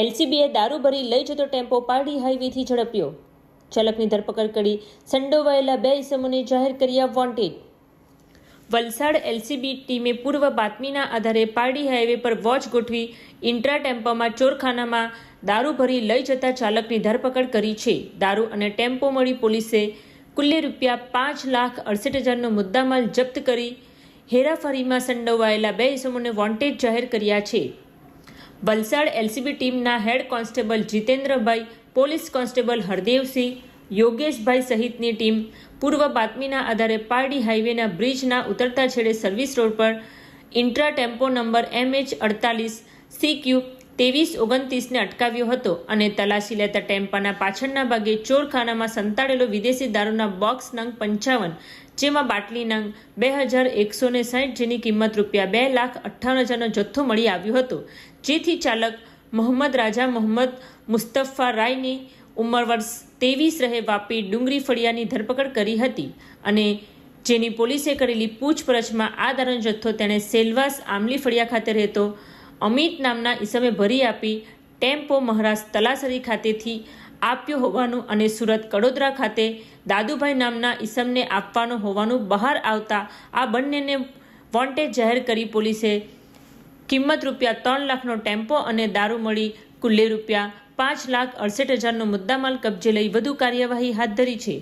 એલસીબીએ દારૂ ભરી લઈ જતો ટેમ્પો પારડી હાઈવેથી ઝડપ્યો. ચાલકની ધરપકડ કરી સંડોવાયેલા બે ઇસમોને જાહેર કર્યા વોન્ટેડ. વલસાડ એલસીબી ટીમે પૂર્વ બાતમીના આધારે પારડી હાઈવે પર વોચ ગોઠવી ઇન્ટ્રા ટેમ્પોમાં ચોરખાનામાં દારૂ ભરી લઈ જતા ચાલકની ધરપકડ કરી છે. દારૂ અને ટેમ્પો મળી પોલીસે કુલ્લે રૂપિયા પાંચ લાખ અડસઠ હજારનો મુદ્દામાલ જપ્ત કરી હેરાફરીમાં સંડોવાયેલા બે ઇસમોને વોન્ટેડ જાહેર કર્યા છે. વલસાડ એલસીબી ટીમના હેડ કોન્સ્ટેબલ જીતેન્દ્રભાઈ, પોલીસ કોન્સ્ટેબલ હરદેવસિંહ, યોગેશભાઈ સહિતની ટીમ પૂર્વ બાતમીના આધારે પારડી હાઈવેના બ્રિજના ઉતરતા છેડે સર્વિસ રોડ પર ઇન્ટ્રા ટેમ્પો નંબર એમએચ અડતાલીસ સી ક્યુ ત્રેવીસ ઓગણત્રીસને અટકાવ્યો હતો અને તલાશી લેતા ટેમ્પાના પાછળના ભાગે ચોરખાનામાં સંતાડેલો વિદેશી દારૂના બોક્સ નંગ પંચાવન જેમાં બાટલી નંગ બે હજાર એકસો ને સાહીઠ જેની કિંમત રૂપિયા બે લાખ અઠ્ઠાવન હજારનો જથ્થો મળી આવ્યો હતો. જેથી ચાલક મોહમ્મદ રાજા મોહમ્મદ મુસ્તફા રાયની ઉંમર વર્ષ ત્રેવીસ રહે વાપી ડુંગરી ફળિયાની ધરપકડ કરી હતી અને જેની પોલીસે કરેલી પૂછપરછમાં આ દારૂનો જથ્થો તેણે સેલવાસ આમલી ફળિયા ખાતે રહેતો અમિત નામના ઈસમે ભરી આપી ટેમ્પો મહારાષ્ટ્ર તલાસરી ખાતેથી આપ્યો હોવાનું અને સુરત કડોદરા ખાતે દાદુભાઈ નામના ઈસમને આપવાનો હોવાનું બહાર આવતા આ બંનેને વોન્ટેડ જાહેર કરી પોલીસે કિંમત રૂપિયા ત્રણ લાખનો ટેમ્પો અને દારૂ મળી કુલ્લે રૂપિયા પાંચ લાખ અડસઠ હજારનો મુદ્દામાલ કબજે લઈ વધુ કાર્યવાહી હાથ ધરી છે.